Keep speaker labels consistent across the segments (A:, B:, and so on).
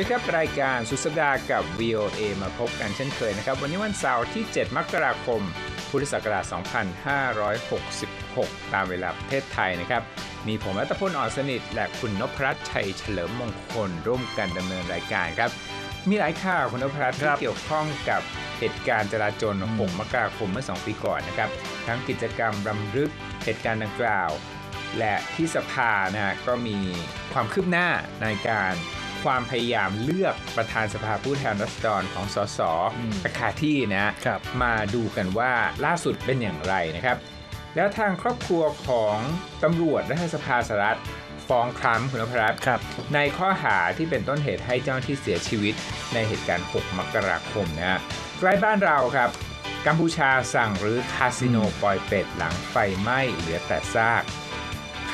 A: วัสดีครับรายการสุดสัปดาห์กับ VOA มาพบกันเช่นเคยนะครับ วันนี้วันเสาร์ที่ 7 มกราคม พุทธศักราช 2566 ตามเวลาประเทศไทยนะครับ มีผมรัตพลอ่อนสนิท และคุณนพรัตน์ชัยเฉลิมมงคล ร่วมกันดำเนินรายการครับ มีหลายข่าวคุณนพรัตน์ที่เกี่ยวข้องกับเหตุการณ์จราจร6มกราคมเมื่อ 2 ปีก่อนนะครับ ทั้งกิจกรรมรำลึกเหตุการณ์ดังกล่าว และที่สภานะฮะก็มีความคืบหน้าในการ ความพยายามเลือกประธานสภาผู้แทนราษฎรของสส
B: อืม
A: อาคาที่นะครับมาดูกันว่าล่าสุดเป็นอย่างไรนะครับ แล้วทางครอบครัวของตำรวจรัฐสภาสหรัฐฟ้องทรัมป์คุณนพรัตน์
B: ครับ
A: ในข้อหาที่เป็นต้นเหตุให้เจ้าหน้าที่เสียชีวิตในเหตุการณ์ 6 มกราคมนะฮะใกล้บ้านเราครับกัมพูชาสั่งหรือคาสิโนปล่อยเป็ดหลังไฟไหม้เหลือแต่ซาก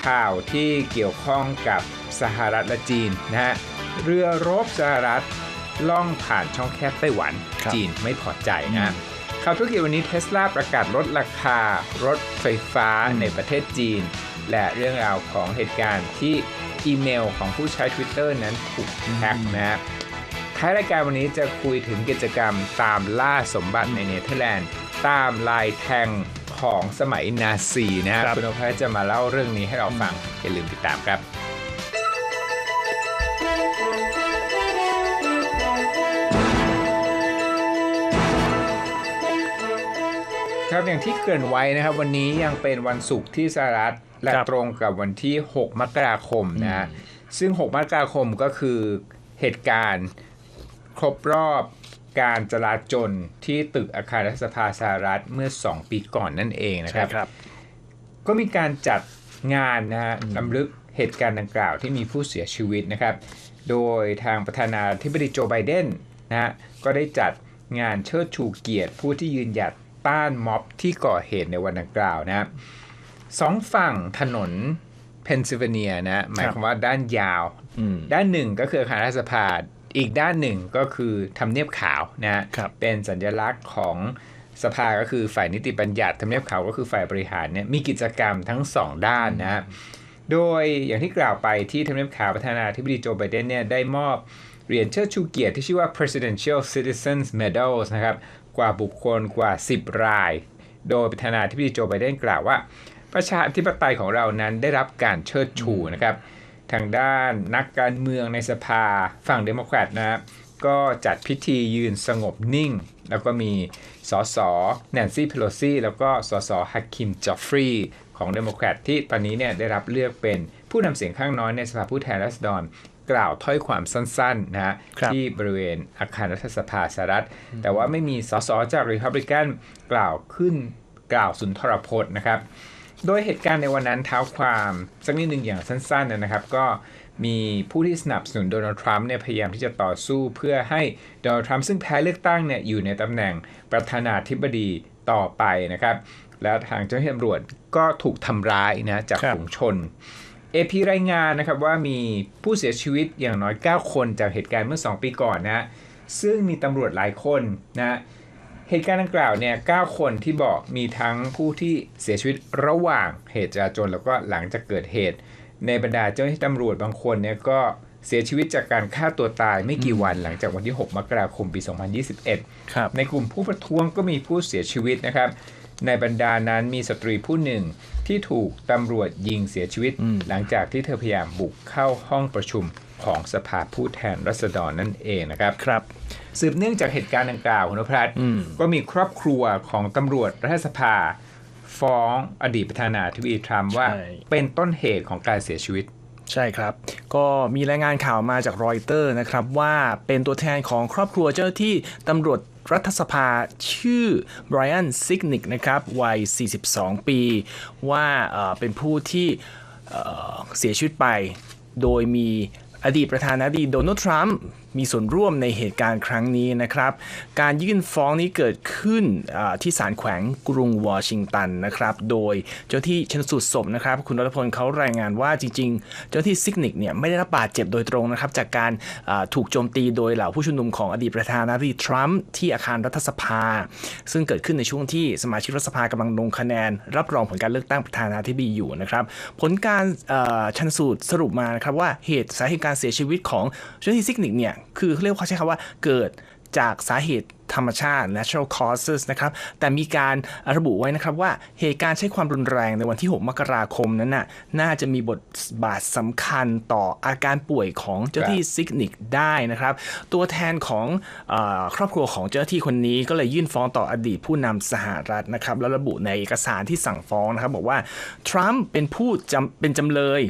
A: ข่าวที่เกี่ยวข้องกับสหรัฐและจีนนะฮะ เรือรบสหรัฐล่องผ่านช่องแคบไต้หวัน
B: ครับ
A: จีนไม่พอใจนะฮะข่าวธุรกิจวันนี้เทสลาประกาศลดราคารถไฟฟ้าในประเทศจีน และเรื่องราวของเหตุการณ์ที่อีเมลของผู้ใช้ Twitter นั้นถูกแฮ็กนะฮะท้ายรายการวันนี้จะคุยถึงกิจกรรมตามล่าสมบัติในเนเธอร์แลนด์ ตามลายแทงของสมัยนาซีนะฮะ
B: ครับ
A: คุณโอภาสจะมาเล่าเรื่องนี้ให้เราฟังอย่าลืมติดตามครับ ครับอย่างที่เกริ่นไว้นะครับ วันนี้ยังเป็นวันศุกร์ที่สหรัฐและ
B: ครับ
A: ตรงกับวันที่ 6 มกราคมนะฮะซึ่ง 6 มกราคมก็คือเหตุการณ์ครบรอบการจลาจลที่ตึกอาคารรัฐสภาสหรัฐเมื่อ 2 ปีก่อนนั่นเองนะค
B: ใช่
A: รับ
B: ครับ
A: ก็มีการจัดงานนะฮะลำลึกเหตุการณ์ดังกล่าวที่มีผู้เสียชีวิตนะครับ โดยทางประธานาธิบดีโจไบเดนนะฮะก็ได้จัดงานเชิดชูเกียรติ ผู้ที่ยืนหยัดต้านม็อบที่ก่อเหตุในวันดังกล่าวนะครับสองฝั่งถนนเพนซิลเวเนียนะหมายความว่าด้านยาว
B: อืม
A: ด้านหนึ่งก็คืออาคารรัฐสภาอีกด้านหนึ่งก็คือทำเนียบขาวนะฮะ
B: ครับ
A: เป็นสัญลักษณ์ของสภาก็คือฝ่ายนิติบัญญัติทำเนียบขาวก็คือฝ่ายบริหารเนี่ยมีกิจกรรมทั้งสองด้านนะฮะ โดยอย่างที่กล่าวไปที่ทำเนียบขาวประธานาธิบดีโจไบเดนเนี่ยได้มอบเหรียญเชิดชูเกียรติที่ชื่อว่า Presidential Citizens Medals นะครับกว่าบุคคลกว่า 10 ราย โดยประธานาธิบดีโจไบเดนกล่าวว่า ประชาธิปไตยของเรานั้นได้รับการเชิดชูนะครับทางด้านนักการเมืองในสภาฝั่งเดโมแครตนะครับก็จัดพิธียืนสงบนิ่ง แล้วก็มีสสแนนซี่เพโลซีแล้วก็สสฮักคิมจอฟฟรีย์ ของเดโมแครตที่ตอนนี้เนี่ยได้รับเลือกเป็นผู้นำเสียงข้างน้อยในสภาผู้แทนราษฎรกล่าวถ้อยความสั้นๆนะฮะ
B: ครับ
A: ที่บริเวณอาคารรัฐสภาสหรัฐ แต่ว่าไม่มีสสจากริพับลิกันกล่าวขึ้นกล่าวสุนทรพจน์นะครับ โดยเหตุการณ์ในวันนั้นเท้าความสักนิดหนึ่งอย่างสั้นๆนะครับ ก็มีผู้ที่สนับสนุนโดนัลด์ทรัมป์เนี่ยพยายามที่จะต่อสู้เพื่อให้โดนัลด์ทรัมป์ซึ่งแพ้เลือกตั้งเนี่ยอยู่ในตำแหน่งประธานาธิบดีต่อไปนะครับ แล้วทางเจ้าหน้าที่ตำรวจก็ถูกทำร้ายนะจาก
B: ครับ
A: ฝูงชน AP รายงานนะครับว่ามีผู้เสียชีวิตอย่างน้อย 9 คนจากเหตุการณ์เมื่อ 2 ปีก่อนนะซึ่งมีตำรวจหลายคนนะเหตุการณ์ดังกล่าวเนี่ย9คนที่บอกมีทั้งผู้ที่เสียชีวิตระหว่างเหตุจราจรแล้วก็หลังจากเกิดเหตุ ในบรรดาเจ้าหน้าที่ตำรวจบางคนเนี่ยก็เสียชีวิตจากการฆ่าตัวตายไม่กี่วันหลังจากวันที่ 6 มกราคมปี 2021
B: ครับ
A: ในกลุ่มผู้ประท้วงก็มีผู้เสียชีวิตนะครับ ในบรรดานั้นมีสตรีผู้หนึ่งที่ถูกตำรวจยิงเสียชีวิต
B: อืม
A: หลังจากที่เธอพยายามบุกเข้าห้องประชุมของสภาผู้แทนรัษฎรนั่นเองนะครับ
B: ครับ
A: สืบเนื่องจากเหตุการณ์ดังกล่าวคุณนพรัตน์
B: อืม
A: ก็มีครอบครัวของตำรวจรัฐสภา ฟ้องอดีตประธานาธิบดีทรัมป์ว่า
B: ใช่
A: เป็นต้นเหตุของการเสียชีวิต
B: ใช่ครับ ก็มีรายงานข่าวมาจากรอยเตอร์นะครับว่าเป็นตัวแทนของครอบครัวเจ้าหน้าที่ตำรวจ รัฐสภาชื่อไบรอันซิกนิกนะครับวัย 42 ปี ว่าเป็นผู้ที่เสียชีวิตไป โดยมีอดีตประธานาธิบดีโดนัลด์ทรัมป์ มีส่วนร่วมในเหตุการณ์ครั้งนี้นะครับ การยื่นฟ้องนี้เกิดขึ้นที่ศาลแขวงกรุงวอชิงตันนะครับ โดยเจ้าที่ชนสูตรศพนะครับ คุณรัตพลเขารายงานว่าจริง ๆ เจ้าที่ซิกนิกเนี่ยไม่ได้รับบาดเจ็บโดยตรงนะครับ จากการถูกโจมตีโดยเหล่าผู้ชุมนุมของอดีตประธานาธิบดีทรัมป์ที่อาคารรัฐสภา ซึ่งเกิดขึ้นในช่วงที่สมาชิกรัฐสภากำลังลงคะแนน รับรองผลการเลือกตั้งประธานาธิบดีอยู่นะครับ ผลการชันสูตรสรุปมานะครับว่าเหตุสาเหตุการเสียชีวิตของเจ้าที่ซิกนิกเนี่ยคือเขาเรียกว่าเขาใช้คำว่าเกิดจากสาเหตุธรรมชาติ natural causes นะครับ แต่มีการระบุไว้นะครับว่าเหตุการณ์ใช้ความรุนแรงในวันที่ 6 มกราคมนั้นน่ะ น่าจะมีบทบาทสำคัญต่ออาการป่วยของเจ้าหน้าที่ซิกนิกได้นะครับ ตัวแทนของเออครอบครัวของเจ้าหน้าที่คนนี้ก็เลยยื่นฟ้องต่ออดีตผู้นำสหรัฐนะครับ แล้วระบุในเอกสารที่สั่งฟ้องนะครับ บอกว่า ทรัมป์เป็นผู้จำเป็นจำเลย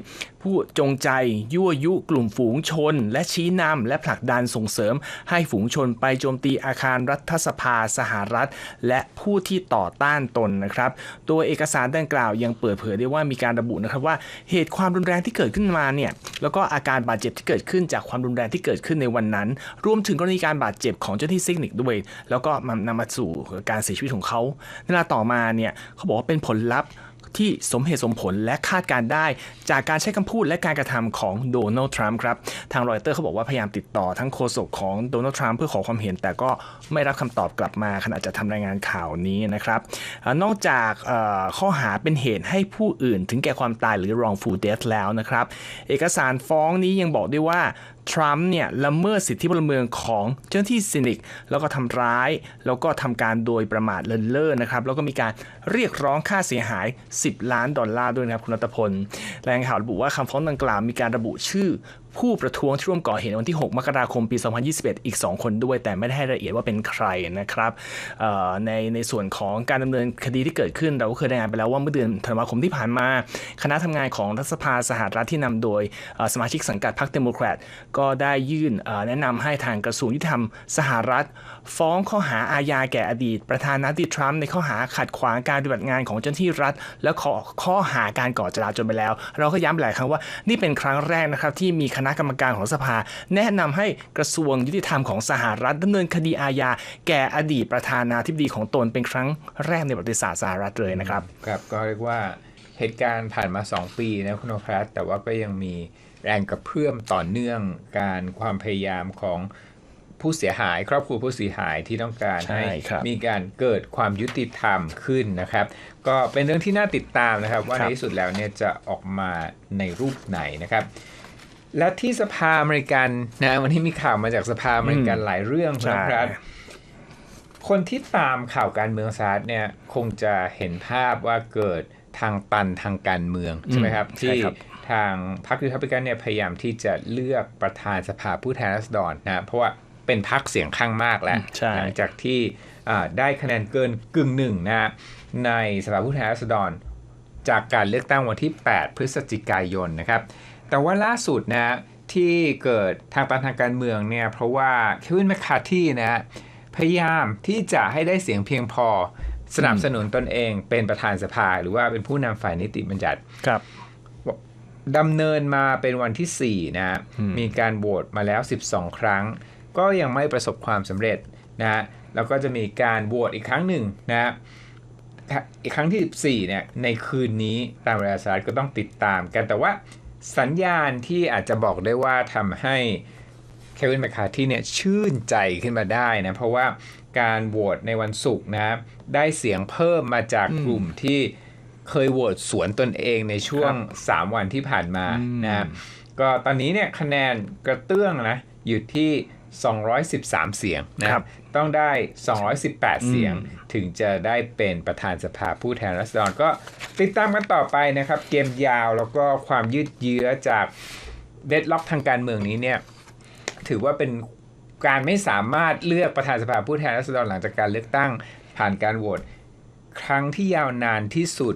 B: ผู้จงใจ ยั่วยุกลุ่มฝูงชน และชี้นำและผลักดันส่งเสริม ให้ฝูงชนไปโจมตีอาคารรัฐสภาสหรัฐ และผู้ที่ต่อต้านตนนะครับโดยเอกสารดังกล่าวยังเปิดเผยได้ว่ามีการระบุนะครับว่าเหตุความรุนแรงที่เกิดขึ้นมาเนี่ยแล้วก็อาการบาดเจ็บที่เกิดขึ้นจากความรุนแรงที่เกิดขึ้นในวันนั้น รวมถึงกรณีการบาดเจ็บของเจ้าหน้าที่ซิกนิกด้วย แล้วก็มานำมาสู่การเสียชีวิตของเขาในเวลาต่อมาเนี่ยเขาบอกว่าเป็นผลลัพธ์ ที่สมเหตุสมผลและคาดการได้ จากการใช้คำพูดและการกระทำของโดนัลด์ทรัมป์ครับ ทางรอยเตอร์เขาบอกว่าพยายามติดต่อทั้งโฆษกของโดนัลด์ทรัมป์เพื่อขอความเห็น แต่ก็ไม่รับคำตอบกลับมาขณะจะทำรายงานข่าวนี้นะครับ นอกจากข้อหาเป็นเหตุให้ผู้อื่นถึงแก่ความตายหรือ wrongful death แล้วนะครับ เอกสารฟ้องนี้ยังบอกด้วยว่า ทรัมป์เนี่ยละเมิดสิทธิพลเมืองของเจ้าหน้าที่ซินิก แล้วก็ทำร้าย แล้วก็ทำการโดยประมาทเลินเล่อนะครับ แล้วก็มีการเรียกร้องค่าเสียหาย 10 ล้านดอลลาร์ด้วยนะครับคุณรัตพลรงข่าวระบุว่าคำฟ้องดังกล่าวมีการระบุชื่อ ผู้ประท้วงที่ร่วมก่อเหตุวันที่ 6 มกราคมปี 2021 อีก 2 คนด้วย แต่ไม่ได้ให้รายละเอียดว่าเป็นใครนะครับในในส่วนของการดำเนินคดีที่เกิดขึ้น เราก็เคยรายงานไปแล้วว่าเมื่อเดือนธันวาคมที่ผ่านมา คณะทำงานของรัฐสภาสหรัฐที่นำโดยสมาชิกสังกัดพรรคเดโมแครตก็ได้ยื่นแนะนำให้ทางกระทรวงยุติธรรมสหรัฐ ฟ้องข้อหาอาญาแก่อดีต ประธานาธิบดีทรัมป์ในข้อหาขัดขวางการปฏิบัติงานของเจ้าหน้าที่รัฐ และข้อข้อหาการก่อจลาจลไปแล้ว เราก็ย้ำหลายครั้งว่านี่เป็นครั้งแรกนะครับที่มีคณะกรรมการของสภา แนะนำให้กระทรวงยุติธรรมของสหรัฐดำเนินคดีอาญาแก่อดีตประธานาธิบดีของตนเป็นครั้งแรกในประวัติศาสตร์สหรัฐเลยนะครับ
A: ครับก็เรียกว่าเหตุการณ์ผ่านมา 2 ปีนะคุณโอครัสแต่ว่าก็ยังมีแรงกระเพื่อมต่อเนื่องการความพยายามของผู้เสียหายครอบครัวผู้เสียหายที่ต้องการ
B: ใช่
A: ให้
B: ครับ
A: มีการเกิดความยุติธรรมขึ้นนะครับ ก็เป็นเรื่องที่น่าติดตามนะครับ ว่า
B: ครั
A: ใน
B: บ
A: ที่สุดแล้วเนี่ยจะออกมาในรูปไหนนะครับ และที่สภาอเมริกันนะวันนี้มีข่าวมาจากสภาอเมริกันหลายเรื่อง
B: ใช่
A: นะครับคนที่ตามข่าวการเมืองสหรัฐเนี่ยคงจะเห็นภาพว่าเกิดทางตันทางการเมืองใช่ไหมครับ
B: ใช่
A: ที่
B: ครับ
A: ทางพรรครีพับลิกันเนี่ยพยายามที่จะเลือกประธานสภาผู้แทนราษฎรนะเพราะว่าเป็นพรรคเสียงข้างมากแล้ว
B: ใช่
A: หลังจากที่อ่าได้คะแนนเกินกึ่งหนึ่งนะฮะในสภาผู้แทนราษฎร จากการเลือกตั้งวันที่ 8 พฤศจิกายนนะครับ แต่ว่าล่าสุดนะฮะที่เกิดทางตันทางการเมืองเนี่ยเพราะว่าเควินแมคคาร์ที่นะฮะพยายามที่จะให้ได้เสียงเพียงพอสนับสนุนตนเองเป็นประธานสภาหรือว่าเป็นผู้นำฝ่ายนิติบัญญัติ
B: ครับ
A: ดำเนินมาเป็นวันที่ 4 นะฮะมีการโหวตมาแล้ว 12 ครั้ง ก็ยังไม่ประสบความสำเร็จนะฮะแล้วก็จะมีการโหวตอีกครั้งหนึ่งนะฮะอีกครั้งที่ 14 เนี่ยในคืนนี้ตามเวลาสหรัฐก็ต้องติดตามกันแต่ว่า สัญญาณที่อาจจะบอกได้ว่าทำให้เควินแมคคาร์ที่เนี่ยชื่นใจขึ้นมาได้นะ เพราะว่าการโหวตในวันศุกร์นะได้เสียงเพิ่มมาจากกลุ่มที่เคยโหวตสวนตนเองในช่วง 3 วันที่ผ่านมานะก็ตอนนี้เนี่ยคะแนนกระเตื้องนะอยู่ที่ 213 เสียงนะครับต้องได้ 218 เสียง ถึงจะได้เป็นประธานสภาผู้แทนราษฎรก็ติดตามกันต่อไปนะครับ เกมยาวแล้วก็ความยืดเยื้อจากเดดล็อกทางการเมืองนี้เนี่ยถือว่าเป็นการไม่สามารถเลือกประธานสภาผู้แทนราษฎรหลังจากการเลือกตั้งผ่านการโหวตครั้งที่ยาวนานที่สุด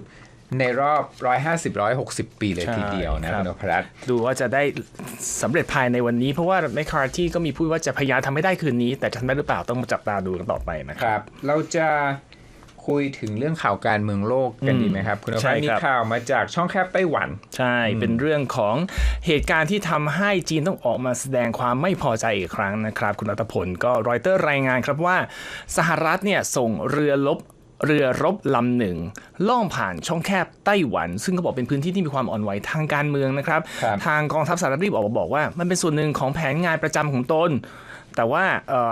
A: ในรอบ 150-160 ปีเลยทีเดียวนะ
B: ใช่ครับ
A: คุณนพรัตน์
B: ดูว่าจะได้สำเร็จภายในวันนี้ เพราะว่าแมคคาร์ที่ก็มีพูดว่าจะพยายามทำให้ได้คืนนี้ แต่จะทำได้หรือเปล่าต้องมาจับตาดูกันต่อไปนะค
A: ครับรับ เราจะคุยถึงเรื่องข่าวการเมืองโลกกันดีไหมครับ คุณนพ
B: ใช่
A: รัตน์มี
B: ครับ
A: ข่าวมาจากช่องแคบไต้หวัน
B: ใช่ เป็นเรื่องของเหตุการณ์ที่ทำให้จีนต้องออกมาแสดงความไม่พอใจอีกครั้งนะครับ คุณรัตพลก็รอยเตอร์รายงานครับว่า สหรัฐเนี่ยส่งเรือลบ เรือรบลำหนึ่งล่องผ่านช่องแคบไต้หวัน ซึ่งเขาบอกเป็นพื้นที่ที่มีความอ่อนไหวทางการเมืองนะครับ
A: ครับ
B: ทางกองทัพสหรัฐรีบออกมาบอกว่า มันเป็นส่วนหนึ่งของแผนงานประจำของตน แต่ว่า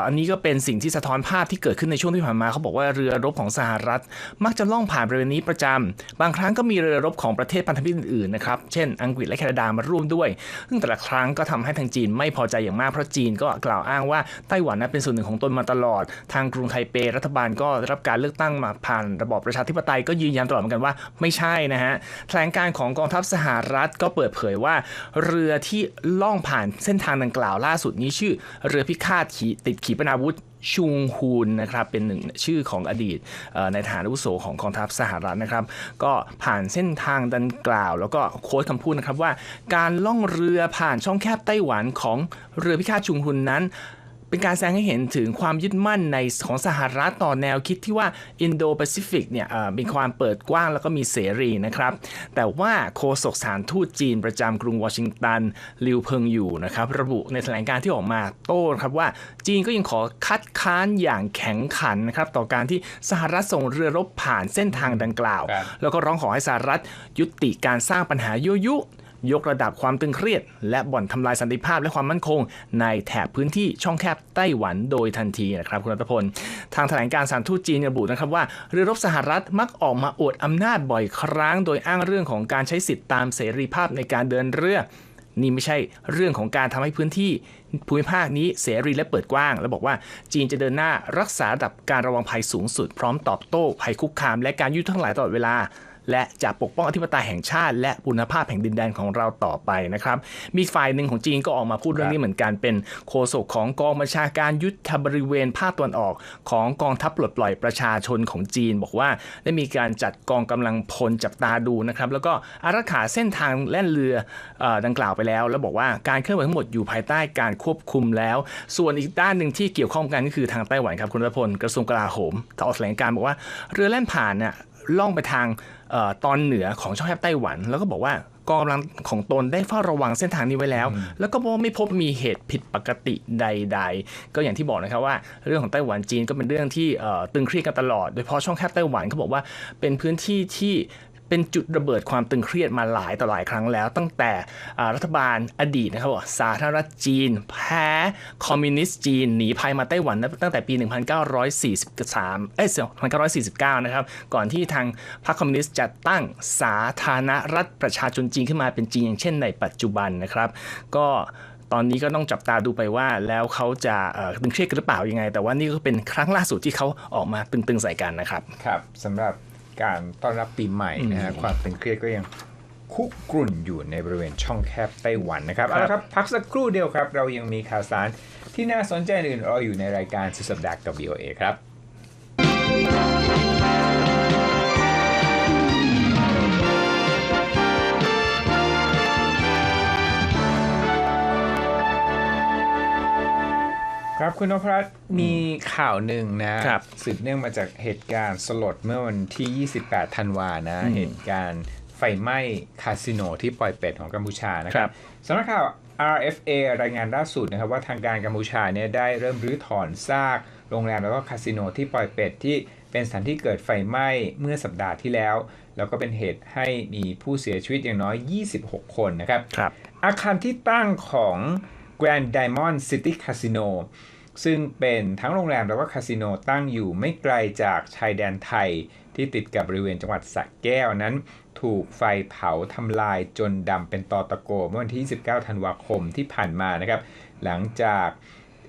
B: อันนี้ก็เป็นสิ่งที่สะท้อนภาพที่เกิดขึ้นในช่วงที่ผ่านมาเขาบอกว่าเรือรบของสหรัฐ มักจะล่องผ่านบริเวณนี้ประจำบางครั้งก็มีเรือรบของประเทศพันธมิตรอื่นๆนะครับเช่น อังกฤษและแคนาดามาร่วมด้วย ซึ่งแต่ละครั้งก็ทำให้ทางจีนไม่พอใจอย่างมากเพราะจีนก็กล่าวอ้างว่าไต้หวันนั้นเป็นส่วนหนึ่งของตนมาตลอด ทางกรุงไทเปรัฐบาลก็ได้รับการเลือกตั้งมาผ่านระบอบประชาธิปไตยก็ยืนยันตลอดเหมือนกันว่าไม่ใช่นะฮะแถลงการของกองทัพสหรัฐก็เปิดเผยว่า เรือที่ล่องผ่านเส้นทางดังกล่าวล่าสุดนี้ชื่อเรือพิฆาตขีติดขีปนาวุธชุงฮูนนะครับเป็นหนึ่งชื่อของอดีตในฐานอาวุโสของกองทัพสหรัฐนะครับ ก็ผ่านเส้นทางดังกล่าว แล้วก็โค้ดคำพูดนะครับว่า การล่องเรือผ่านช่องแคบไต้หวันของเรือพิฆาตชุงฮุนนั้น เป็นการแสดงให้เห็นถึงความยึดมั่นในของสหรัฐต่อแนวคิดที่ว่า Indo-Pacific เนี่ยเอ่อมีความเปิดกว้างแล้วก็มีเสรีนะครับ แต่ว่าโฆษกสถานทูตจีนประจำกรุงวอชิงตันลิวเพิงอยู่นะครับ ระบุในแถลงการที่ออกมาโต้ครับว่า จีนก็ยังขอคัดค้านอย่างแข็งขันนะครับต่อการที่สหรัฐส่งเรือรบผ่านเส้นทางดังกล่าว
A: ครับ
B: แล้วก็ร้องขอให้สหรัฐยุติการสร้างปัญหายั่วยุ ยกระดับความตึงเครียด และบ่อนทำลายสันติภาพและความมั่นคง ในแถบพื้นที่ช่องแคบไต้หวันโดยทันทีนะครับคุณรัตพล ทางแถลงการสารทูตจีนระบุนะครับว่าเรือรบสหรัฐมักออกมาอวดอำนาจบ่อยครั้ง โดยอ้างเรื่องของการใช้สิทธิ์ตามเสรีภาพในการเดินเรือนี่ไม่ใช่เรื่องของการทำให้พื้นที่ภูมิภาคนี้เสรีและเปิดกว้าง และบอกว่าจีนจะเดินหน้ารักษาระดับการระวังภัยสูงสุด พร้อมตอบโต้ภัยคุกคาม และการยุทธทั้งหลายตลอดเวลา และจะปกป้องอธิปไตยแห่งชาติ และบุณภาพแห่งดินแดนของเราต่อไปนะครับ มีฝ่ายหนึ่งของจีนก็ออกมาพูดเรื่องนี้เหมือนกันเป็นโฆษกของกองบัญชาการยุทธบริเวณภาคตะวันออก ของกองทัพปลดปล่อยประชาชนของจีน บอกว่าได้มีการจัดกองกำลังพลจับตาดูนะครับแล้วก็อารักขาเส้นทางแล่นเรืออดังกล่าวไปแล้ว แล้วบอกว่าการเคลื่อนไหวทั้งหมดอยู่ภายใต้การควบคุมแล้ว ส่วนอีกด้านหนึ่งที่เกี่ยวข้องกันก็คือทางไต้หวันครับคุณรัฐพลกระทรวงกลาโหมออกแถลงการบอกว่าเรือแล่นผ่านเนี่ย ล่องไปทางเออตอนเหนือของช่องแคบไต้หวัน แล้วก็บอกว่ากองกำลังของตนได้เฝ้าระวังเส้นทางนี้ไว้แล้ว แล้วก็บอกว่าไม่พบมีเหตุผิดปกติใด ๆ ก็อย่างที่บอกนะครับว่า เรื่องของไต้หวันจีนก็เป็นเรื่องที่เอ่อตึงเครียดกันตลอด โดยเฉพาะช่องแคบไต้หวันเขาบอกว่าเป็นพื้นที่ที่ เป็นจุดระเบิดความตึงเครียดมาหลายต่อหลายครั้งแล้ว ตั้งแต่รัฐบาลอดีตนะครับสาธารณรัฐจีน แพ้คอมมิวนิสต์จีนหนีภัยมาไต้หวันตั้งแต่ปี 1943 เอ้ย1949 นะครับ ก่อนที่ทางพรรคคอมมิวนิสต์จะตั้งสาธารณรัฐประชาชนจีนขึ้นมาเป็นจีนอย่างเช่นในปัจจุบันนะครับ ก็ตอนนี้ก็ต้องจับตาดูไปว่าแล้วเขาจะตึงเครียดกันหรือเปล่ายังไง แต่ว่านี่ก็เป็นครั้งล่าสุดที่เขาออกมาตึงๆใส่กันนะครับ
A: ครับสำหรับ การต้อนรับปีใหม่นะฮะความตึงเครียดก็ยังคุกรุ่นอยู่ในบริเวณช่องแคบไต้หวันนะครับเอาละครับพักสักครู่เดียวครับ เรายังมีข่าวสารที่น่าสนใจอื่นรออยู่ในรายการสุดสัปดาห์กับ VOA ครับ ครับคุณนพรัตน์มีข่าวหนึ่งนะครับสืบเนื่องมาจากเหตุการณ์สลดเมื่อวันที่ 28 ธันวานะ เหตุการณ์ไฟไหม้คาสิโนที่ปล่อยเป็ดของกัมพูชานะค
B: ครั
A: รับบสำนักข่าว RFA รายงานล่าสุดนะครับว่าทางการกัมพูชาเนี่ยได้เริ่มรื้อถอนซากโรงแรมแล้วก็คาสิโนที่ปล่อยเป็ดที่เป็นสถานที่เกิดไฟไหม้เมื่อสัปดาห์ที่แล้ว แล้วก็เป็นเหตุให้มีผู้เสียชีวิตอย่างน้อย 26 คนนะครับ
B: ครับ
A: อาคารที่ตั้งของ Grand Diamond City Casino ซึ่งเป็นทั้งโรงแรมแล้วก็คาสิโนตั้งอยู่ไม่ไกลจากชายแดนไทย ที่ติดกับบริเวณจังหวัดสระแก้วนั้น ถูกไฟเผาทำลายจนดำเป็นตอตะโกเมื่อวันที่ 29 ธันวาคมที่ผ่านมานะครับ หลังจาก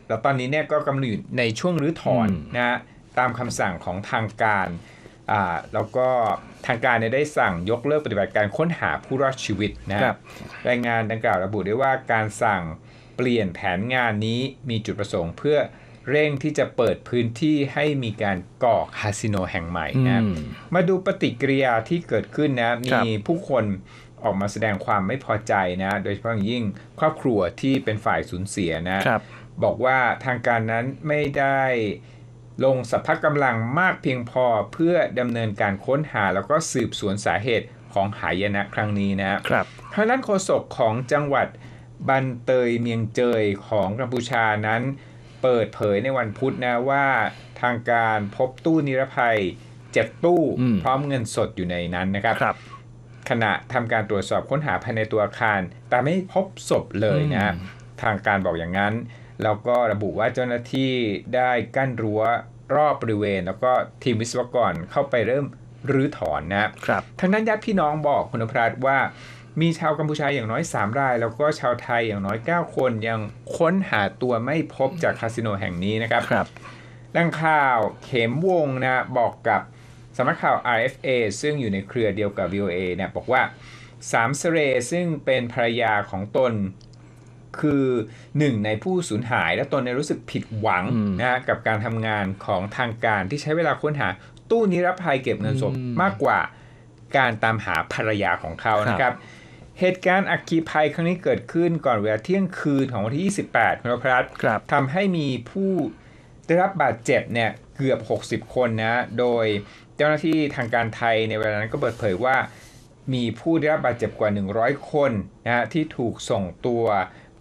A: แล้วตอนนี้เนี่ยก็กำลังอยู่ในช่วงรื้อถอนนะฮะตามคำสั่งของทางการอ่าแล้วก็ทางการเนี่ยได้สั่งยกเลิกปฏิบัติการค้นหาผู้รอดชีวิตนะฮะ
B: ครับ
A: รายงานดังกล่าวระบุได้ว่าการสั่งเปลี่ยนแผนงานนี้มีจุดประสงค์เพื่อเร่งที่จะเปิดพื้นที่ให้มีการก่อคาสิโนแห่งใหม่นะครับ
B: อืม
A: มาดูปฏิกิริยาที่เกิดขึ้นนะ
B: ครั
A: มี
B: บ
A: ผู้คนออกมาแสดงความไม่พอใจนะ โดยเฉพาะอย่างยิ่งครอบครัวที่เป็นฝ่ายสูญเสียนะ
B: ครับ
A: บอกว่าทางการนั้นไม่ได้ลงสัพพะกำลังมากเพียงพอเพื่อดำเนินการค้นหาแล้วก็สืบสวนสาเหตุของหายนะครั้งนี้นะครับทางด้านโฆษกของจังหวัด บันเตยเมียงเจยของกัมพูชานั้น เปิดเผยในวันพุธนะว่าทางการพบตู้นิรภัยเจ็ดตู้
B: อืม
A: พร้อมเงินสดอยู่ในนั้นนะครับ
B: ครับ
A: ขณะทำการตรวจสอบค้นหาภายในตัวอาคาร แต่ไม่พบศพเลยนะทางการบอกอย่างนั้น แล้วก็ระบุว่าเจ้าหน้าที่ได้กั้นรั้วรอบบริเวณ แล้วก็ทีมวิศวกรเข้าไปเริ่มรื้อถอนนะครับ
B: ครับ
A: ทางด้านญาติพี่น้องบอกคุณพรัตน์ว่า มีชาวกัมพูชาอย่างน้อย 3 ราย แล้วก็ชาวไทยอย่างน้อย 9 คนยังค้นหาตัวไม่พบจากคาสิโนแห่งนี้นะครับ
B: ครับ
A: แหล่งข่าวเข็มวงนะบอกกับสำนักข่าว RFA ซึ่งอยู่ในเครือเดียวกับ VOA เนี่ยบอกว่าสามเสเรซึ่งเป็นภรรยาของตนคือหนึ่งในผู้สูญหาย และตนเนี่ยรู้สึกผิดหวัง
B: อืม
A: นะฮะกับการทำงานของทางการที่ใช้เวลาค้นหา ตู้นิรภัยเก็บเงินสด
B: อืม
A: มากกว่าการตามหาภรรยาของเขา
B: ครับ
A: นะครับ เหตุการณ์อัคคีภัยครั้งนี้เกิดขึ้นก่อนเวลาเที่ยงคืนของวันที่ 28 คุณพรัตน์
B: ครับ
A: ทำให้มีผู้ได้รับบาดเจ็บเนี่ยเกือบ 60 คนนะ โดยเจ้าหน้าที่ทางการไทยในเวลานั้นก็เปิดเผยว่ามีผู้ได้รับบาดเจ็บกว่า 100 คนนะฮะที่ถูกส่งตัว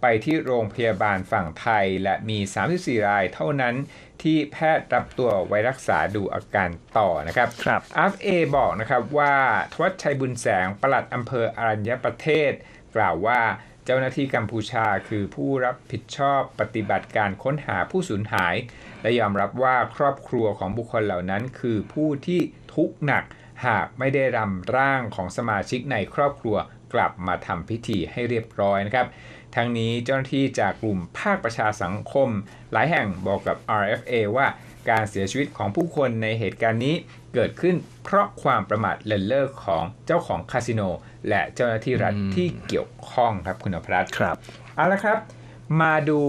A: ไปที่โรงพยาบาลฝั่งไทย และมี 34 รายเท่านั้นที่แพทย์รับตัวไว้รักษาดูอาการต่อนะครับ
B: ครับ
A: อาฟเอบอกนะครับว่าทวัชชัยบุญแสงปลัดอำเภออรัญญประเทศ กล่าวว่าเจ้าหน้าที่กัมพูชาคือผู้รับผิดชอบปฏิบัติการค้นหาผู้สูญหาย และยอมรับว่าครอบครัวของบุคคลเหล่านั้น คือผู้ที่ทุกข์หนักหากไม่ได้รำร่างของสมาชิกในครอบครัวกลับมาทำพิธีให้เรียบร้อยนะครับ ทั้งนี้เจ้าหน้าที่จากกลุ่มภาคประชาสังคม หลายแห่งบอกกับ RFA ว่าการเสียชีวิตของผู้คนในเหตุการณ์นี้เกิดขึ้นเพราะความประมาทเลินเล่อของเจ้าของคาสิโน และเจ้าหน้าที่รัฐ
B: อืม
A: ที่เกี่ยวข้องครับคุณอภรัตน์
B: ครับ
A: เอาละครับ มาดู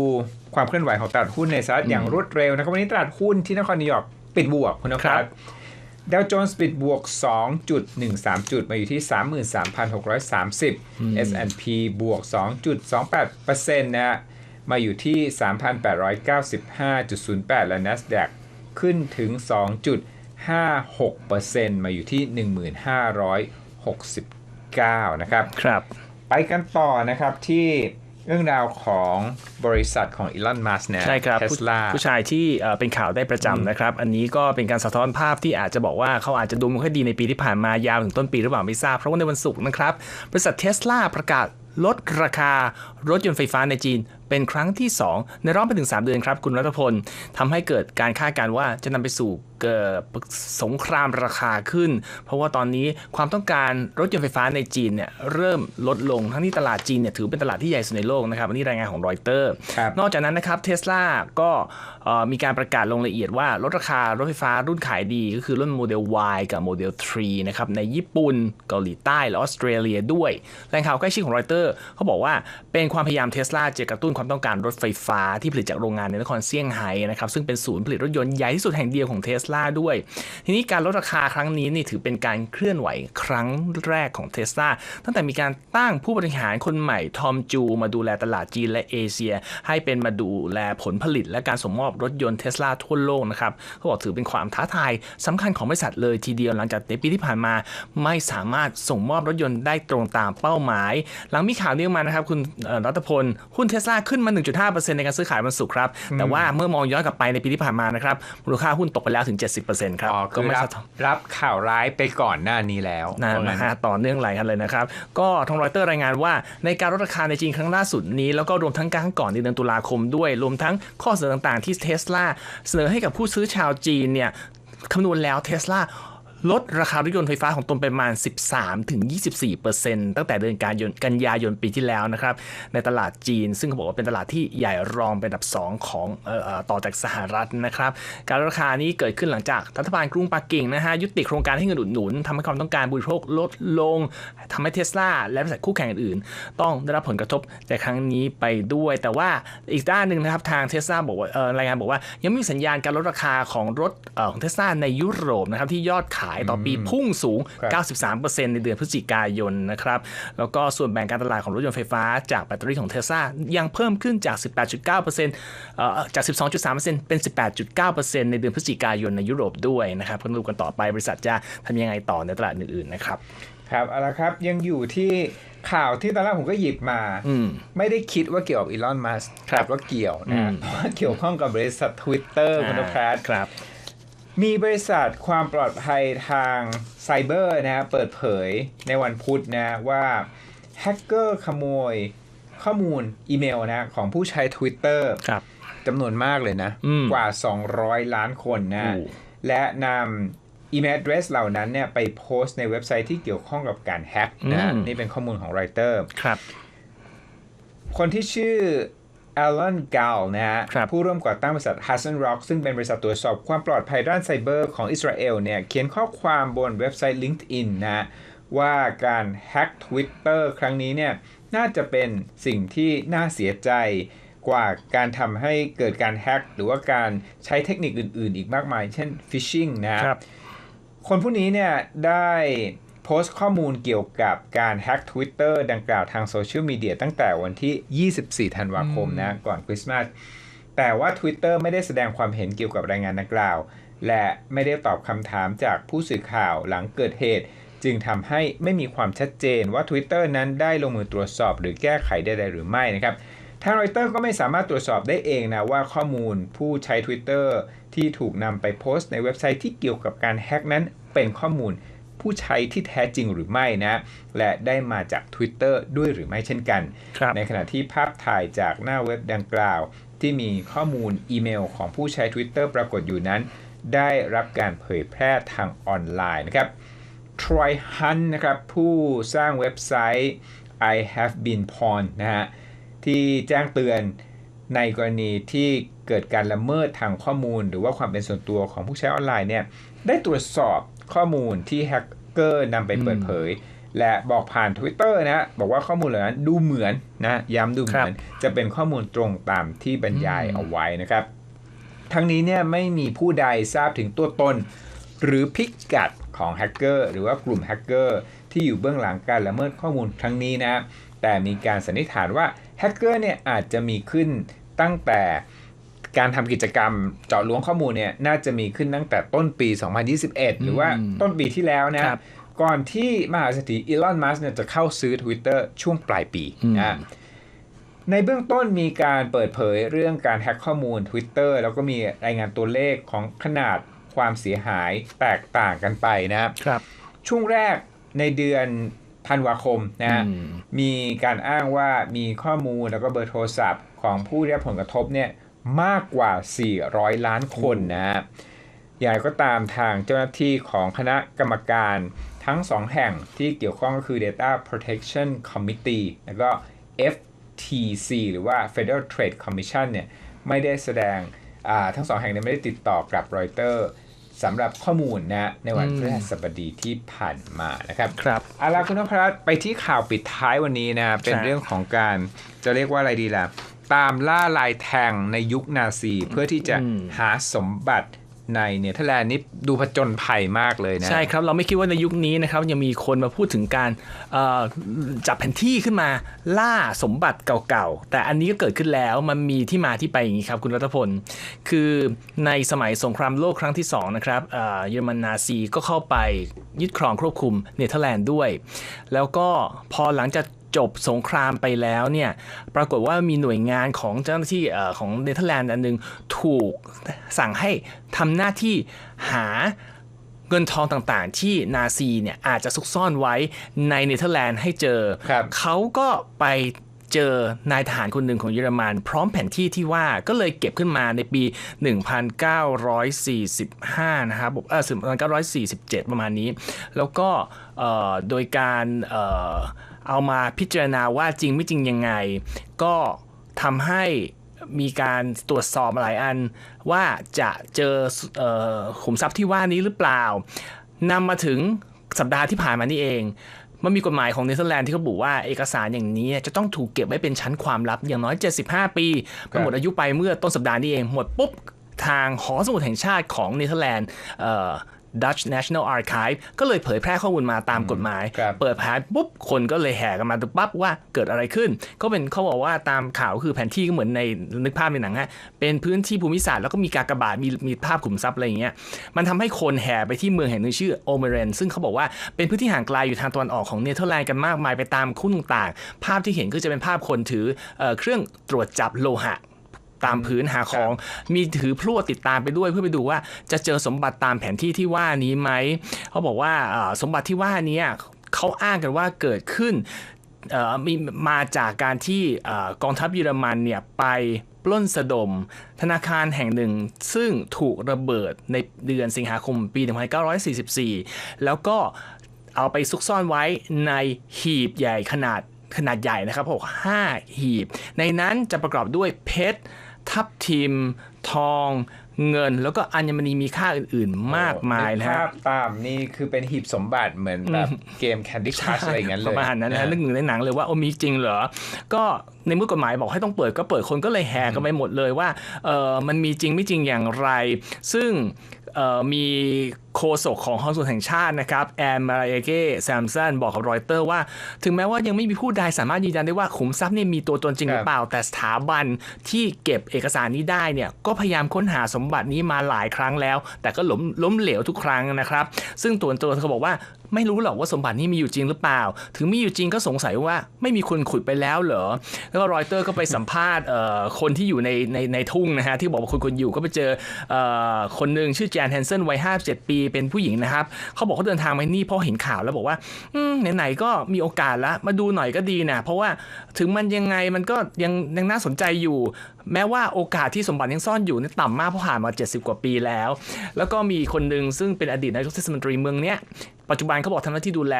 A: ความเคลื่อนไหวของตลาดหุ้นในสหรัฐอย่างรวดเร็วนะครับวันนี้ตลาดหุ้นที่นครนิวยอร์กปิดบวกคุณน
B: ครั
A: ภั
B: บ
A: ส ดาวโจนส์ปิดบวก 2.13 จุดมาอยู่ที่ 33,630 S&P บวก 2.28%นะฮะมาอยู่ที่ 3,895.08 และ NASDAQ ขึ้นถึง 2.56%มาอยู่ที่ 1,569 นะครับ
B: ครับ
A: ไปกันต่อนะครับที่ เรื่องราวของบริษัทของอีลอน มัสเนี่ย
B: ใช่ครับ
A: เท
B: ผู้
A: สลา
B: ผู้ชายที่เอ่อเป็นข่าวได้ประจำนะครับ อันนี้ก็เป็นการสะท้อนภาพที่อาจจะบอกว่าเขาอาจจะดูไม่ค่อยดีในปีที่ผ่านมายาวถึงต้นปีหรือเปล่าไม่ทราบ เพราะว่าในวันศุกร์นะครับ บริษัทเทสลาประกาศลดราคารถยนต์ไฟฟ้าในจีนเป็นครั้งที่ 2 ในรอบไปถึง 3 เดือนครับ คุณรัตพลทำให้เกิดการคาดการณ์ว่าจะนำไปสู่ เกิดสงครามราคาขึ้น เพราะว่าตอนนี้ความต้องการรถยนต์ไฟฟ้าในจีนเนี่ยเริ่มลดลงทั้งที่ตลาดจีนเนี่ยถือเป็นตลาดที่ใหญ่สุดในโลกนะครับอันนี้รายงานของรอยเตอร์
A: ครับ
B: นอกจากนั้นนะครับเทสลาก็เอ่อมีการประกาศลงละเอียดว่าลดราคารถไฟฟ้ารุ่นขายดีก็คือรุ่นโมเดล Y กับโมเดล 3 นะครับในญี่ปุ่นเกาหลีใต้และออสเตรเลียด้วยแหล่งข่าวใกล้ชิดของรอยเตอร์เขาบอกว่าเป็นความพยายามเทสลาจะกระตุ้นความต้องการรถไฟฟ้าที่ผลิตจากโรงงานในนครเซี่ยงไฮ้นะครับซึ่งเป็นศูนย์ผลิตรถยนต์ใหญ่ที่สุดแห่งเดียวของเทสลาด้วย ทีนี้การลดราคาครั้งนี้นี่ถือเป็นการเคลื่อนไหวครั้งแรกของเทสลาตั้งแต่มีการตั้งผู้บริหารคนใหม่ทอมจู มาดูแลตลาดจีนและเอเชีย ให้เป็นมาดูแลผลผลิต และการส่งมอบรถยนต์เทสลาทั่วโลกนะครับเขาบอกถือเป็นความท้าทายสำคัญของบริษัทเลยทีเดียวหลังจากในปีที่ผ่านมา ไม่สามารถส่งมอบรถยนต์ได้ตรงตามเป้าหมาย หลังมีข่าวนี้ออกมานะครับคุณรัตพลหุ้นเทสลาขึ้นมา 1.5%ในการซื้อขายวันศุกร์ครับแต่ว่าเมื่อมองย้อนกลับไปในปีที่ผ่านมานะครับมูลค่าหุ้นตกไปแล้วถึง70%ครับ
A: อ๋อคือ
B: ไม่
A: รับ
B: สะท้อน
A: รับข่าวร้ายไปก่อนหน้านี้แล้ว
B: นะ
A: ว่างั้
B: นะฮะต่อเนื่องหลายกันเลยนะครับ ก็ทางรอยเตอร์รายงานว่าในการลดราคาในจีนครั้งล่าสุดนี้ แล้วก็รวมทั้งการก่อนในเดือนตุลาคมด้วย รวมทั้งข้อเสนอต่างๆที่เทสลาเสนอให้กับผู้ซื้อชาวจีนเนี่ยคำนวณแล้วเทสลา ลดราคารถยนต์ไฟฟ้าของตนไปประมาณ 13-24%ตั้งแต่เดือนกันยายนกันยายนปีที่แล้วนะครับ ในตลาดจีน ซึ่งเขาบอกว่าเป็นตลาดที่ใหญ่รองเป็นอันดับ 2 ของออต่อจากสหรัฐนะครับ การราคานี้เกิดขึ้นหลังจากรัฐบาลกรุงปักกิ่งนะฮะยุติโครงการให้เงินอุดหนุนทำให้ความต้องการบริโภคลดลงทำให้เทสลาและบริษัทคู่แข่งอื่นๆต้องได้รับผลกระทบจากครั้งนี้ไปด้วย แต่ว่าอีกด้านหนึ่งนะครับทางเทสลาบอกว่ารายงานบอกว่ายังไม่มีสัญญาณการลดราคาของรถอของเทสลาในยุโรปนะครับที่ยอดขายต่อปีพุ่งสูง
A: ครับ
B: 93%ในเดือนพฤศจิกายนนะครับ แล้วก็ส่วนแบ่งการตลาดของรถยนต์ไฟฟ้าจากแบตเตอรี่ของเทสลายังเพิ่มขึ้นจาก 18.9%เอ่อจาก 12.3%เป็น 18.9%ในเดือนพฤศจิกายนในยุโรปด้วยนะครับก็ดูกันต่อไปบริษัทจะทำยังไงต่อในตลาดอื่นๆนะครับ
A: ครับเอาละครับยังอยู่ที่ข่าวที่ตอนแรกผมก็หยิบมา
B: อืม
A: ไม่ได้คิดว่าเกี่ยวกับอีลอน มัส
B: ครับ
A: แต่ว่าเกี่ยว
B: อื
A: นะ
B: ม
A: เพราะว่าเกี่ยวข้องกับบริษัท Twitter คุณนภัส
B: ครับ
A: มีบริษัทความปลอดภัยทางไซเบอร์นะเปิดเผยในวันพุธนะว่าแฮกเกอร์ขโมยข้อมูลอีเมลนะของผู้ใช้ Twitter
B: ครับ
A: จำนวนมากเลยนะ
B: อืม
A: กว่า 200 ล้านคนนะ
B: โอ้
A: และนำอีเมล address เหล่านั้นเนี่ยไปโพสต์ในเว็บไซต์ที่เกี่ยวข้องกับการแฮ็กนะ
B: อืม
A: นี่เป็นข้อมูลของ Reuters
B: ครับ
A: คนที่ชื่อ Alan Gal นะฮะ
B: ครับ
A: ผู้ร่วมก่อตั้งบริษัท Hudson Rock ซึ่งเป็นบริษัทตรวจสอบความปลอดภัยด้านไซเบอร์ของอิสราเอลเนี่ยเขียนข้อความบนเว็บไซต์ LinkedIn นะว่าการแฮ็ก Twitter ครั้งนี้เนี่ยน่าจะเป็นสิ่งที่น่าเสียใจกว่าการทำให้เกิดการแฮ็กหรือว่าการใช้เทคนิคอื่น ๆ อีกมากมาย เช่น phishing นะ
B: ครับ
A: คนผู้นี้เนี่ยได้ โพสต์ข้อมูลเกี่ยวกับการแฮ็ก Twitter ดังกล่าวทางโซเชียลมีเดียตั้งแต่วันที่ 24 ธันวาคมนะก่อนคริสต์มาสแต่ว่า Twitter ไม่ได้แสดงความเห็นเกี่ยวกับรายงานดังกล่าว และไม่ได้ตอบคำถามจากผู้สื่อข่าวหลังเกิดเหตุ จึงทำให้ไม่มีความชัดเจนว่า Twitter นั้นได้ลงมือตรวจสอบหรือแก้ไขใดๆหรือไม่นะครับทางรอยเตอร์ก็ไม่สามารถตรวจสอบได้เองนะว่าข้อมูลผู้ใช้ Twitter ที่ถูกนำไปโพสต์ในเว็บไซต์ที่เกี่ยวกับการแฮ็กนั้นเป็นข้อมูล ผู้ใช้ที่แท้จริงหรือไม่นะและได้มาจาก Twitter ด้วยหรือไม่เช่นกัน
B: ครับ
A: ในขณะที่ภาพถ่ายจากหน้าเว็บดังกล่าว ที่มีข้อมูลอีเมลของผู้ใช้ Twitter ปรากฏอยู่นั้น ได้รับการเผยแพร่ทางออนไลน์นะครับ Troy Hunt นะครับผู้สร้างเว็บไซต์ I have been pawned นะฮะที่แจ้งเตือนในกรณีที่เกิดการละเมิดทางข้อมูล หรือว่าความเป็นส่วนตัวของผู้ใช้ออนไลน์เนี่ยได้ตรวจสอบ ข้อมูลที่แฮกเกอร์นำไปเปิดเผย และบอกผ่าน Twitter นะบอกว่าข้อมูลเหล่านั้นดูเหมือนนะย้ำดูเหมือนจะเป็นข้อมูลตรงตามที่บรรยายเอาไว้นะครับ ทั้งนี้เนี่ยไม่มีผู้ใดทราบถึงตัวตน หรือพิกัดของแฮกเกอร์หรือว่ากลุ่มแฮกเกอร์ที่อยู่เบื้องหลังการละเมิดข้อมูลครั้งนี้นะแต่มีการสันนิษฐานว่าแฮกเกอร์เนี่ยอาจจะมีขึ้นตั้งแต่ การทำกิจกรรมเจาะล้วงข้อมูลเนี่ยน่าจะมีขึ้นตั้งแต่ต้นปี 2021 หรือว่าต้นปีที่แล้วนะ
B: ครับ
A: ก่อนที่มหาเศรษฐีอีลอน มัสเนี่ยจะเข้าซื้อ Twitter ช่วงปลายปีนะในเบื้องต้นมีการเปิดเผยเรื่องการแฮ็กข้อมูล Twitter แล้วก็มีรายงานตัวเลขของขนาดความเสียหายแตกต่างกันไปนะครับ
B: ครับ
A: ช่วงแรกในเดือนธันวาคมนะฮะ
B: อืม
A: มีการอ้างว่ามีข้อมูลแล้วก็เบอร์โทรศัพท์ของผู้ได้รับผลกระทบเนี่ย มากกว่า 400 ล้านคนนะฮะอย่างไรก็ตามทางเจ้าหน้าที่ของคณะกรรมการทั้งสองแห่งที่เกี่ยวข้องก็คือ Data Protection Committee แล้วก็ FTC หรือว่า Federal Trade Commission เนี่ยไม่ได้แสดงอ่าทั้งสองแห่งเนี่ยไม่ได้ติดต่อกับรอยเตอร์สำหรับข้อมูลนะในวัน
B: อืม
A: พฤหัสบดีที่ผ่านมานะครับ
B: ครับ
A: เอาล่ะคุณนพรัตน์ไปที่ข่าวปิดท้ายวันนี้นะ เป็น
B: ครับ
A: เรื่องของการจะเรียกว่าอะไรดีล่ะ ตามล่าลายแทงในยุคนาซี เพื่อที่จะ
B: อืม
A: หาสมบัติในเนเธอร์แลนด์นี่ดูผจญภัยมากเลยนะ
B: ใช่ครับเราไม่คิดว่าในยุคนี้นะครับยังมีคนมาพูดถึงการเอ่อจับแผนที่ขึ้นมาล่าสมบัติเก่าๆ แต่อันนี้ก็เกิดขึ้นแล้วมันมีที่มาที่ไปอย่างนี้ครับคุณรัตพล คือในสมัยสงครามโลกครั้งที่ 2 นะครับเอ่อเยอรมันนาซีก็เข้าไปยึดครองควบคุมเนเธอร์แลนด์ด้วย แล้วก็พอหลังจาก จบสงครามไปแล้วเนี่ยปรากฏว่ามีหน่วยงานของเจ้าหน้าที่เอ่อของเนเธอร์แลนด์อันหนึงถูกสั่งให้ทำหน้าที่หาเงินทองต่างๆ ที่นาซีเนี่ยอาจจะซุกซ่อนไว้ในเนเธอร์แลนด์ให้เจอ
A: ครับ
B: เขาก็ไปเจอนายทหารคนหนึ่งของเยอรมัน พร้อมแผนที่ที่ว่าก็เลยเก็บขึ้นมาในปี 1945 นะครับเออ1947 ประมาณนี้ แล้วก็เอ่อโดยการ เอามาพิจารณาว่าจริงไม่จริงยังไง ก็ทำให้มีการตรวจสอบหลายอันว่าจะเจอเออขุมทรัพย์ที่ว่านี้หรือเปล่านำมาถึงสัปดาห์ที่ผ่านมานี่เองมันมีกฎหมายของเนเธอร์แลนด์ที่เขาบอกว่าเอกสารอย่างนี้จะต้องถูกเก็บไว้เป็นชั้นความลับอย่างน้อย 75 ปีมันหมดอายุไปเมื่อต้นสัปดาห์นี้เอง หมดปุ๊บทางหอสมุดแห่งชาติของเนเธอร์แลนด์ Dutch National Archive ก็เลยเผยแพร่ข้อมูลมาตามกฎหมาย
A: ครับ
B: เปิดเผยปุ๊บคนก็เลยแห่กันมาดูปั๊บว่าเกิดอะไรขึ้น ก็เป็นเขาบอกว่าตามข่าวคือแผนที่ก็เหมือนในนึกภาพในหนังฮะเป็นพื้นที่ภูมิศาสตร์แล้วก็มีกากบาทมีมีภาพขุมทรัพย์อะไรอย่างเงี้ยมันทำให้คนแห่ไปที่เมืองแห่งหนึงชื่อโอเมเรนซึ่งเขาบอกว่าเป็นพื้นที่ห่างไกลอยู่ทางตะวันออกของเนเธอร์แลนด์กันมากมายไปตามคุ้นต่างๆ ภาพที่เห็นก็จะเป็นภาพคนถือเอ่อเครื่องตรวจจับโลหะ ตามพื้นหาของ มีถือพลั่วติดตามไปด้วยเพื่อไปดูว่าจะเจอสมบัติตามแผนที่ที่ว่านี้ไหมเขาบอกว่าอ่าสมบัติที่ว่านี้เขาอ้างกันว่าเกิดขึ้นเอ่อมีมาจากการที่เอ่อกองทัพเยอรมันเนี่ยไปปล้นสะดม ธนาคารแห่งหนึ่ง ซึ่งถูกระเบิดในเดือนสิงหาคมปี 1944 แล้วก็เอาไปซุกซ่อนไว้ในหีบใหญ่ขนาดขนาดใหญ่นะครับผมห้าหีบ ในนั้นจะประกอบด้วยเพชร ทับทิม ทองเงินแล้วก็อัญมณีมีค่าอื่น ๆ มากมายนะ
A: ภา
B: ฮะ
A: พตามนี่คือเป็นหีบสมบัติเหมือนแบบเกม Candy Crush อะไรอย่างนั้นเลย
B: ประมาณนั้นนะฮะ
A: เอ
B: นึ
A: อก
B: ถึงในหนังเลยว่าโอ้มีจริงเหรอ ก็ในเมื่อกฎหมายบอกให้ต้องเปิดก็เปิดคนก็เลยแห่กันไปหมดเลยว่าเออมันมีจริงไม่จริงอย่างไร ซึ่งเอ่อมีโฆษกของห้องส่วนแห่งชาตินะครับแอนมาราเอเก้แซมสันบอกกับรอยเตอร์ว่า ถึงแม้ว่ายังไม่มีผู้ใดสามารถยืนยันได้ว่าขุมทรัพย์เนี่ยมีตัวตนจริงหรือเปล่า แต่สถาบันที่เก็บเอกสารนี้ได้เนี่ยก็พยายามค้นหาสมบัตินี้มาหลายครั้งแล้ว แต่ก็ล้มล้มเหลวทุกครั้งนะครับ ซึ่งตัวตัวเขาบอกว่า ไม่รู้หรอกว่าสมบัตินี้มีอยู่จริงหรือเปล่า ถึงมีอยู่จริงก็สงสัยว่าไม่มีคนขุดไปแล้วเหรอ แล้วก็รอยเตอร์ก็ไปสัมภาษณ์คนที่อยู่ในในในทุ่งนะฮะที่บอกว่าคนคนอยู่ก็ไปเจอคนหนึ่งชื่อแจนแฮนเซนวัย57ปีเป็นผู้หญิงนะครับเขาบอกเขาเดินทางมานี่เพราะเห็นข่าวแล้วบอกว่าไหนๆก็มีโอกาสล้วมาดูหน่อยก็ดีนะเพราะว่าถึงมันยังไงมันก็ยังยังน่าสนใจอยู่แม้ว่าโอกาสที่สมบัติยังซ่อนอยู่นี่ต่ำมากเพราะผ่านมา 70 กว่าปีแล้ว แล้วก็มีคนหนึ่งซึ่งเป็นอดีตนายกเทศมนตรีเมืองเนี้ยปัจจุบันเขาบอกทำหน้าที่ดูแล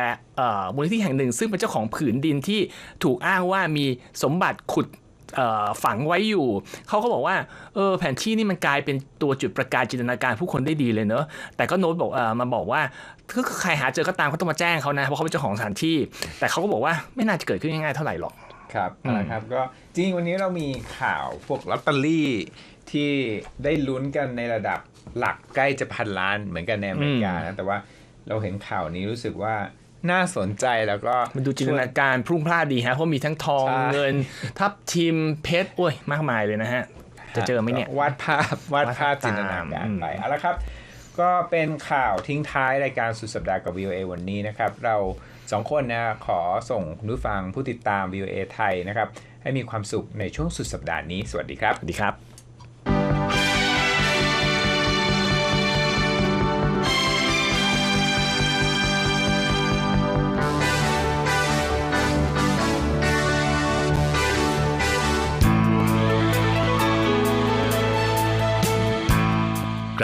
B: มูลนิธิแห่งหนึ่ง ซึ่งเป็นเจ้าของผืนดินที่ถูกอ้างว่ามีสมบัติขุดฝังไว้อยู่ เขาก็บอกว่าเออแผนที่นี่มันกลายเป็นตัวจุดประกายจินตนาการผู้คนได้ดีเลยเนอะแต่ก็โน้ตบอกออมาบอกว่าถ้าใครหาเจอก็ตามเขาต้องมาแจ้งเขานะเพราะเขาเป็นเจ้าของสถานที่ แต่เขาก็บอกว่าไม่น่าจะเกิดขึ้นง่ายๆเท่าไหร่หรอก
A: ครับนะครับก็จริงๆวันนี้เรามีข่าวพวกลอตเตอรี่ที่ได้ลุ้นกันในระดับหลักใกล้จะพันล้านเหมือนกันในอเมริกานะแต่ว่าเราเห็นข่าวนี้รู้สึกว่าน่าสนใจแล้วก็
B: มันดูจินตนาการพรุ่งพลาดดีฮะเพราะมีทั้งทอง
A: ใช่
B: เงิน ทับทิมเพชรโอ้ยมากมายเลยนะฮะ จะเจอไหมเนี่ย
A: วาดภาพวาดภาพ
B: วาดภาพ
A: จินตนาการ
B: อืม
A: ไปเอาละครับ ก็เป็นข่าวทิ้งท้ายรายการสุดสัปดาห์กับ VOA วันนี้นะครับ เราสองคนนะขอส่งคุณผู้ฟังผู้ติดตาม VOA ไทยนะครับ ให้มีความสุขในช่วงสุดสัปดาห์นี้ สวัสดีครับ
B: สวัสดีครับ